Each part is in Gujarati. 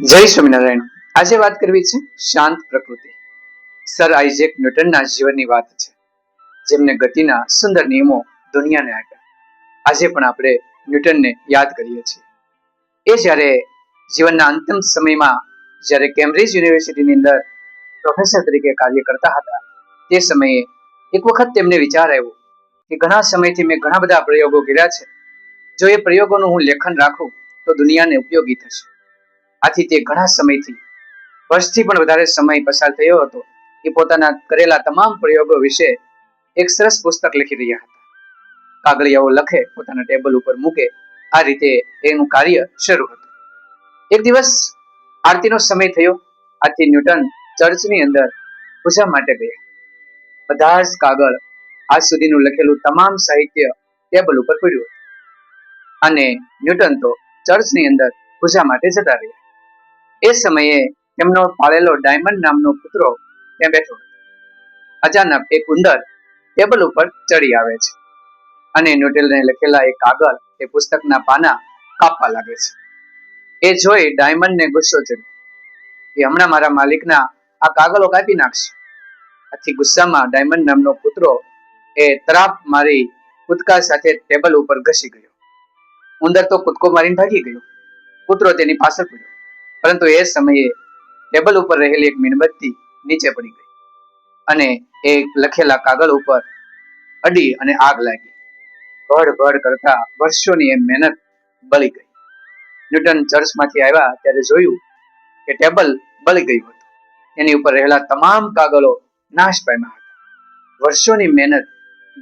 જય સ્વામિનારાયણ. આજે વાત કરવી છે શાંત પ્રકૃતિ. સર આઇઝેક ન્યૂટનના જીવનની વાત છે, જેમને ગતિના સુંદર નિયમો દુનિયાને આપ્યા. આજે પણ આપણે ન્યૂટનને યાદ કરીએ છીએ. એ જ્યારે જીવનના અંતિમ સમયમાં જ્યારે કેમ્બ્રિજ યુનિવર્સિટીની અંદર પ્રોફેસર તરીકે કાર્ય કરતા હતા, તે સમયે એક વખત તેમને વિચાર આવ્યો કે ઘણા સમયથી મેં ઘણા બધા પ્રયોગો કર્યા છે. જો એ પ્રયોગોનું હું લેખન રાખું તો દુનિયાને ઉપયોગી થશે. આથી તે ઘણા સમયથી, વર્ષથી પણ વધારે સમય પસાર થયો હતો એ પોતાના કરેલા તમામ પ્રયોગો વિશે એક સરસ પુસ્તક લખી રહ્યા હતા. કાગળિયાઓ લખે, પોતાના ટેબલ ઉપર મૂકે, આ રીતે એનું કાર્ય શરૂ હતું. એક દિવસ આરતીનો સમય થયો, આથી ન્યૂટન ચર્ચની અંદર પૂજા માટે ગયા. બધા જ કાગળ આજ સુધીનું લખેલું તમામ સાહિત્ય ટેબલ ઉપર પડ્યું અને ન્યૂટન તો ચર્ચની અંદર પૂજા માટે જતા રહ્યા. એ સમયે તેમનો પાળેલો ડાયમંડ નામનો કૂતરો ત્યાં બેઠો હતો. અચાનક એક ઉંદર ટેબલ ઉપર ચડી આવે છે અને ન્યૂટેલને લખેલા એ કાગળ એ પુસ્તકના પાના કાપવા લાગે છે. એ જોઈ ડાયમંડને ગુસ્સો ચડ્યો. એ હમણાં મારા માલિકના આ કાગળો કાપી નાખશે. આથી ગુસ્સામાં ડાયમંડ નામનો કૂતરો એ તરાપ મારી કૂદકા સાથે ટેબલ ઉપર ઘસી ગયો. ઉંદર તો કૂદકો મારીને ભાગી ગયો. કૂતરો તેની પાછળ પડ્યો. પરંતુ એ સમયે ટેબલ ઉપર રહેલી એક મીણબત્તી નીચે પડી ગઈ. અને એ લખેલા કાગળ ઉપર અડી અને આગ લાગી. ભડ ભડ કરતા વર્ષોની એ મહેનત બળી ગઈ. ન્યૂટન ચર્ચમાંથી આવ્યા ત્યારે જોયું કે ટેબલ બળી ગયું હતું. એની ઉપર રહેલા તમામ કાગળો નાશ પામ્યા હતા. વર્ષોની મહેનત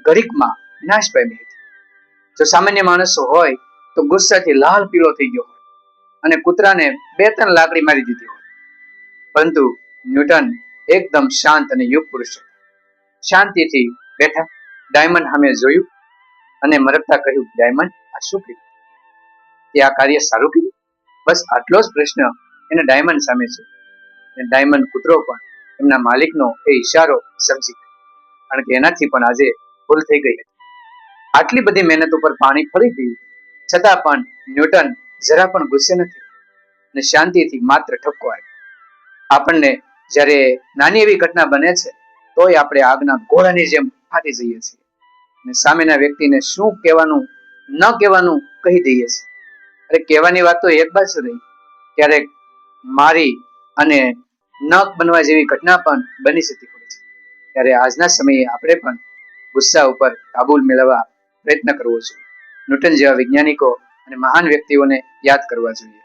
ઘડીકમાં નાશ પામી હતી. જો સામાન્ય માણસો હોય તો ગુસ્સાથી લાલ પીળો થઈ ગયો અને કૂતરાને બે ત્રણ લાકડી મારી દીધી હોય. પરંતુ ન્યૂટન એકદમ શાંત અને યુગ પુરુષ શાંતિથી બેઠા, ડાયમંડ સામે જોયું અને મરકતા કહ્યું, ડાયમંડ, આ શું કર્યું? તે આ કાર્ય સારું કર્યું? બસ આટલો જ પ્રશ્ન એને ડાયમંડ સામે છે. અને ડાયમંડ કૂતરો પણ એમના માલિકનો એ ઈશારો સમજી ગયો. કારણ કે એનાથી પણ આજે ભૂલ થઈ ગઈ હતી. આટલી બધી મહેનત ઉપર પાણી ફરી ગયું. છતાં પણ ન્યૂટન જરા પણ ગુસ્સે નથી. અને શાંતિથી માત્ર ઠપકો આવ્યો આપણને જ્યારે નાની એવી ઘટના બને છે, તોય આપણે આગના ગોળાની જેમ ફાટી જઈએ છીએ. અને સામેના વ્યક્તિને શું કહેવાનું, ન કહેવાનું કહી દઈએ છીએ. અરે, કહેવાની વાત તો એક બાજુ રહી. ક્યારેક મારી અને ન બનવા જેવી ઘટના પણ બની જતી હોય છે. ત્યારે આજના સમયે આપણે પણ ગુસ્સા ઉપર કાબુલ મેળવવા પ્રયત્ન કરવો જોઈએ. ન્યૂટન જેવા વૈજ્ઞાનિકો અને મહાન વ્યક્તિઓને યાદ કરવા જોઈએ.